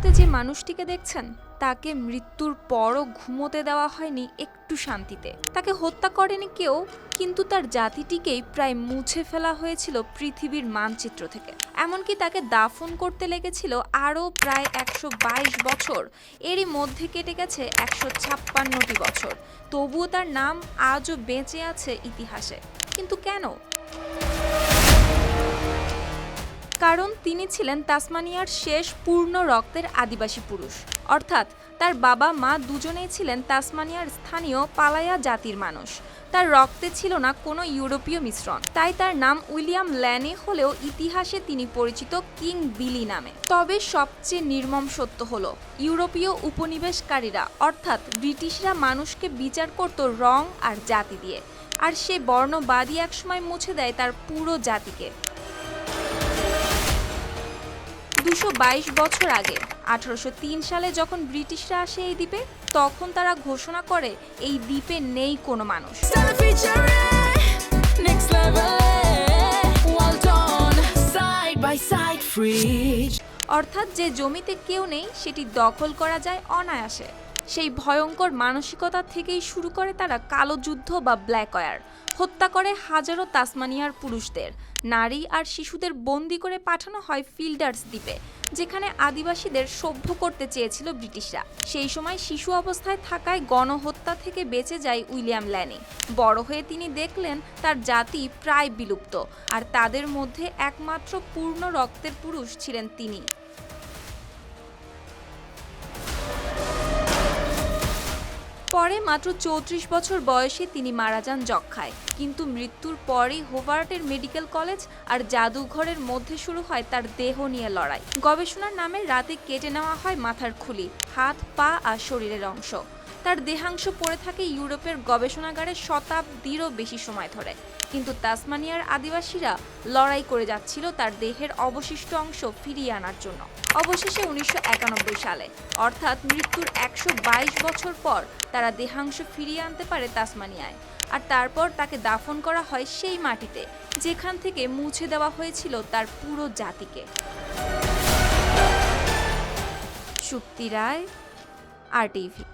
ভিডিওতে যে মানুষটিকে দেখছেন, তাকে মৃত্যুর পরও ঘুমোতে দেওয়া হয়নি একটু শান্তিতে। তাকে হত্যা করেনি কেউ, কিন্তু তার জাতিটিকেই প্রায় মুছে ফেলা হয়েছিল পৃথিবীর মানচিত্র থেকে। এমনকি তাকে দাফন করতে লেগেছিল আরও প্রায় একশো বাইশ বছর। এরই মধ্যে কেটে গেছে একশো ছাপ্পান্নটি বছর। তবুও তার নাম আজও বেঁচে আছে ইতিহাসে। কিন্তু কেন? কারণ তিনি ছিলেন তাসমানিয়ার শেষ পূর্ণ রক্তের আদিবাসী পুরুষ। অর্থাৎ তার বাবা মা দুজনেই ছিলেন তাসমানিয়ার স্থানীয় পালায়া জাতির মানুষ। তার রক্তে ছিল না কোনো ইউরোপীয় মিশ্রণ। তাই তার নাম উইলিয়াম ল্যানে হলেও ইতিহাসে তিনি পরিচিত কিং বিলি নামে। তবে সবচেয়ে নির্মম সত্য হল, ইউরোপীয় উপনিবেশকারীরা, অর্থাৎ ব্রিটিশরা মানুষকে বিচার করত রং আর জাতি দিয়ে। আর সে বর্ণবাদী একসময় মুছে দেয় তার পুরো জাতিকে। দুশো বছর আগে, আঠারোশো সালে যখন ব্রিটিশরা আসে এই দ্বীপে, তখন তারা ঘোষণা করে এই দ্বীপে নেই কোনো মানুষ. অর্থাৎ যে জমিতে কেউ নেই, সেটি দখল করা যায় অনায়াসে সেই ভয়ঙ্কর মানসিকতা থেকেই শুরু করে তারা কালো যুদ্ধ বা ব্ল্যাক ওয়ার। হত্যা করে হাজারো তাসমানিয়ার পুরুষদের। নারী আর শিশুদের বন্দি করে পাঠানো হয় ফিল্ডার্স দ্বীপে, যেখানে আদিবাসীদের সভ্য করতে চেয়েছিল ব্রিটিশরা। সেই সময় শিশু অবস্থায় থাকায় গণহত্যা থেকে বেঁচে যায় উইলিয়াম ল্যানি। বড় হয়ে তিনি দেখলেন তার জাতি প্রায় বিলুপ্ত, আর তাদের মধ্যে একমাত্র পূর্ণ রক্তের পুরুষ ছিলেন তিনি। পরে মাত্র চৌত্রিশ বছর বয়সে তিনি মারা যান যক্ষায় কিন্তু মৃত্যুর পরেই হোভার্টের মেডিকেল কলেজ আর জাদুঘরের মধ্যে শুরু হয় তার দেহ নিয়ে লড়াই। গবেষণার নামে রাতে কেটে নেওয়া হয় মাথার খুলি, হাত, পা আর শরীরের অংশ। তার দেহাংশ পড়ে থাকে ইউরোপের গবেষণাগারে শতাব্দীরও বেশি সময় ধরে। কিন্তু তাসমানিয়ার আদিবাসীরা লড়াই করে যাচ্ছিল তার দেহের অবশিষ্ট অংশ ফিরিয়ে আনার জন্য। অবশেষে উনিশশো একানব্বই সালে, অর্থাৎ মৃত্যুর একশো বাইশ বছর পর, তারা দেহাংশ ফিরিয়ে আনতে পারে তাসমানিয়ায়। আর তারপর তাকে দাফন করা হয় সেই মাটিতে, যেখান থেকে মুছে দেওয়া হয়েছিল তার পুরো জাতিকে। Shukti Roy, R TV.